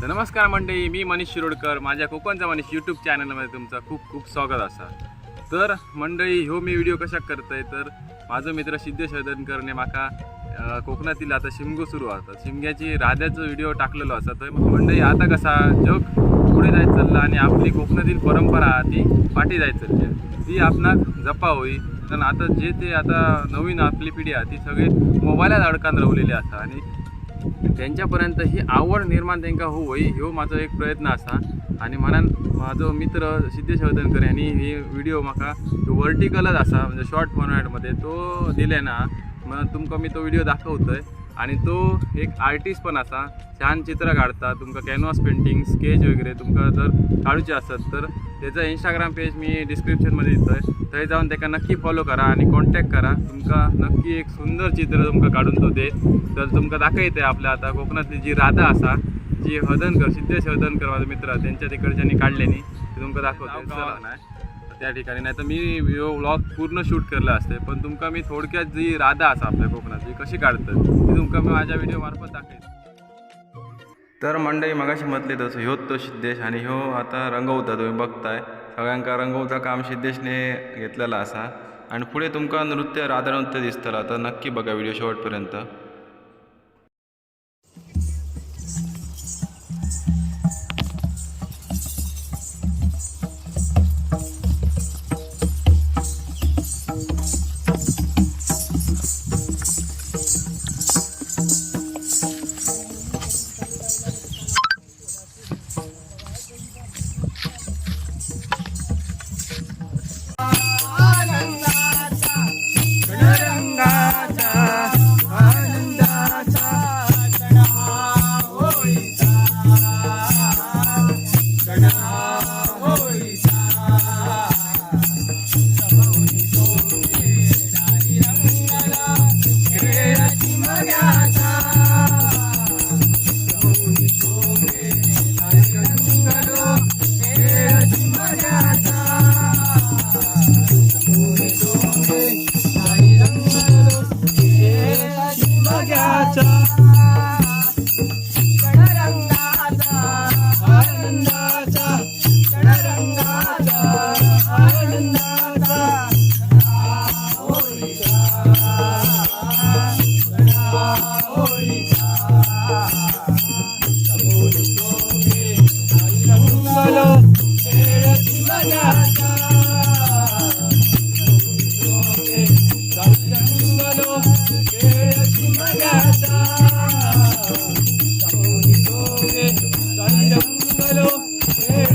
तर नमस्कार मंडळी मी मनीष शिरोडकर. माझ्या कोकणचा मनीष यूट्यूब चॅनलमध्ये तुमचं खूप खूप स्वागत असा. तर मंडळी ह्यो मी व्हिडिओ कशाक करतोय? तर माझो मित्र सिद्धेश हळदणकरने माका कोकणातील आता शिमगो सुरू होता शिमग्याची राध्याचा व्हिडिओ टाकलेलो असा. तर मंडळी आता कसा जग पुढे जायचं चाललं आणि आपली कोकणातील परंपरा ती पाठी जायचं चालली. ती आपणाक जपा होई. कारण आता जे ते आता नवीन आपली पिढी आहे ती सगळी मोबाईलात अडकान रवलेली आसा आणि त्यांच्यापर्यंत ही आवड निर्माण त्यांका होई ह्यो माझा एक प्रयत्न असा. आणि म्हणून माझो मित्र सिद्धेश हळदणकर यांनी ही व्हिडिओ म्हाका वर्टिकलच असा म्हणजे शॉर्ट फॉर्मॅटमध्ये तो दिले ना मग तुमकां मी तो व्हिडिओ दाखवतोय. आणि तो एक आर्टिस्ट पण असा छान चित्र काढता तुमका कॅनव्हास पेंटिंग स्केच वगैरे तुमका जर काढूचे असत तर त्याचं इंस्टाग्राम पेज मी डिस्क्रिप्शनमध्ये देतोय. थंय जाऊन त्याका नक्की फॉलो करा आणि कॉन्टॅक्ट करा. तुमका नक्की एक सुंदर चित्र तुमका काढून तो दे तर तुमका दाखयते आपल्या आता कोकणातली जी राधा असा जी हळदणकर सिद्धेश हळदणकर माझा मित्र त्यांच्या तिकडच्यांनी काढलेली. ते तुमका दाखवतो. नाही. त्या ठिकाणी. नाही तर मी व्हिडिओ व्लॉग पूर्ण शूट केल्लो असते. पण तुमका मी थोडक्यात जी राधा असा आपल्या कोकणातली कशी काढतात ती तुमका मी माझ्या व्हिडिओ मार्फत दाखवेन. तर मंडळी मगाशी म्हटले तसं ह्योच तो सिद्धेश आणि ह्यो आता रंगवता तुम्ही बघताय. सगळ्यांका रंगवता काम सिद्धेशने घेतलेला असा. आणि पुढे तुमका नृत्य राधा नृत्य दिसतला तर नक्की बघा व्हिडिओ शेवटपर्यंत आनंदाचा आनंदाचा आनंदाचा ോ ഏഴ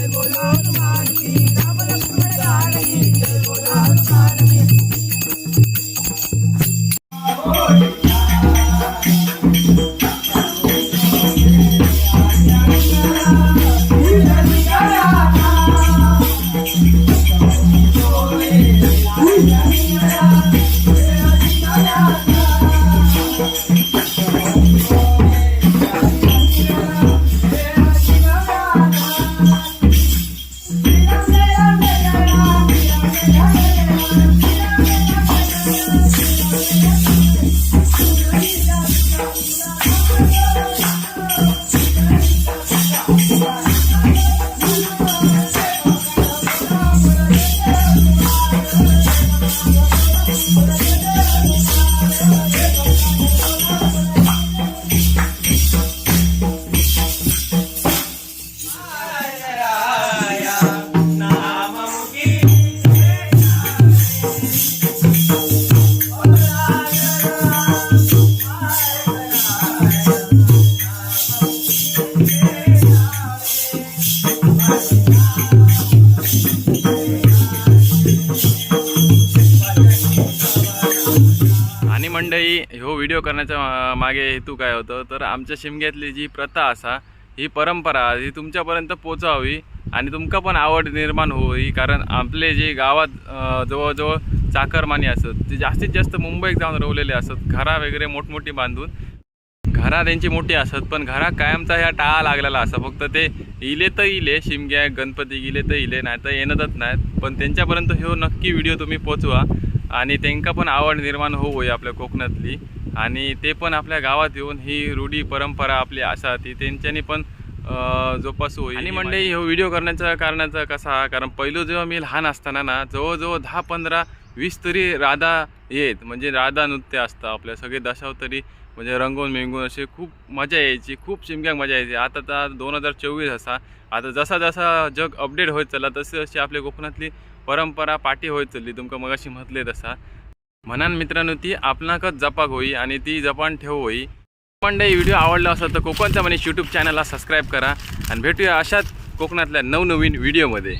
व्हिडिओ करण्याच्या मागे हेतू काय होतं? तर आमच्या शिमग्यातली जी प्रथा असा ही परंपरा ही तुमच्यापर्यंत पोचावी आणि तुमका पण आवड निर्माण होई कारण आपले जे गावात जवळजवळ चाकरमानी असत ते जास्तीत जास्त मुंबईत जाऊन रवलेले असत. घरा वगैरे मोठमोठी बांधून. घरा त्यांची मोठी असत पण घरा कायमचा ह्या टाळा लागलेला असा. फक्त ते इले तर इले शिमग्या गणपती गेले तर इले नाही तर येणतच नाहीत. पण त्यांच्यापर्यंत ह्यो नक्की व्हिडिओ तुम्ही पोचवा आणि त्यांका पण आवड निर्माण होऊ आपल्या कोकणातली. आणि ते पण आपल्या गावात येऊन ही रूढी परंपरा आपली असा ती त्यांच्यानी पण जोपासू होईल. आणि मंडळी ह्यो व्हिडिओ करण्याचा कारणाचा कसा कारण पहिलं जेव्हा मी लहान असताना ना जवळजवळ दहा पंधरा वीस तरी राधा येत. म्हणजे राधा नृत्य असतं आपल्या सगळे दशावतरी म्हणजे रंगून मिंगून असे खूप मजा यायची खूप शिमग्याक मजा यायची. आता तर दोन हजार चोवीस असा. आता जसा जसा जग अपडेट होत चालला तसे अशी आपल्या कोकणातली परंपरा पाठी होत चलली. तुमका मगाशी म्हटले तसा. म्हणान मित्रांनो ती आपणाकच जपाक होई आणि ती जपान ठेव होई. मंडळी व्हिडिओ आवडला असेल तर कोकणचा मनीष यूट्यूब चॅनलला सबस्क्राईब करा. आणि भेटूया अशाच कोकणातल्या नवनवीन व्हिडिओमध्ये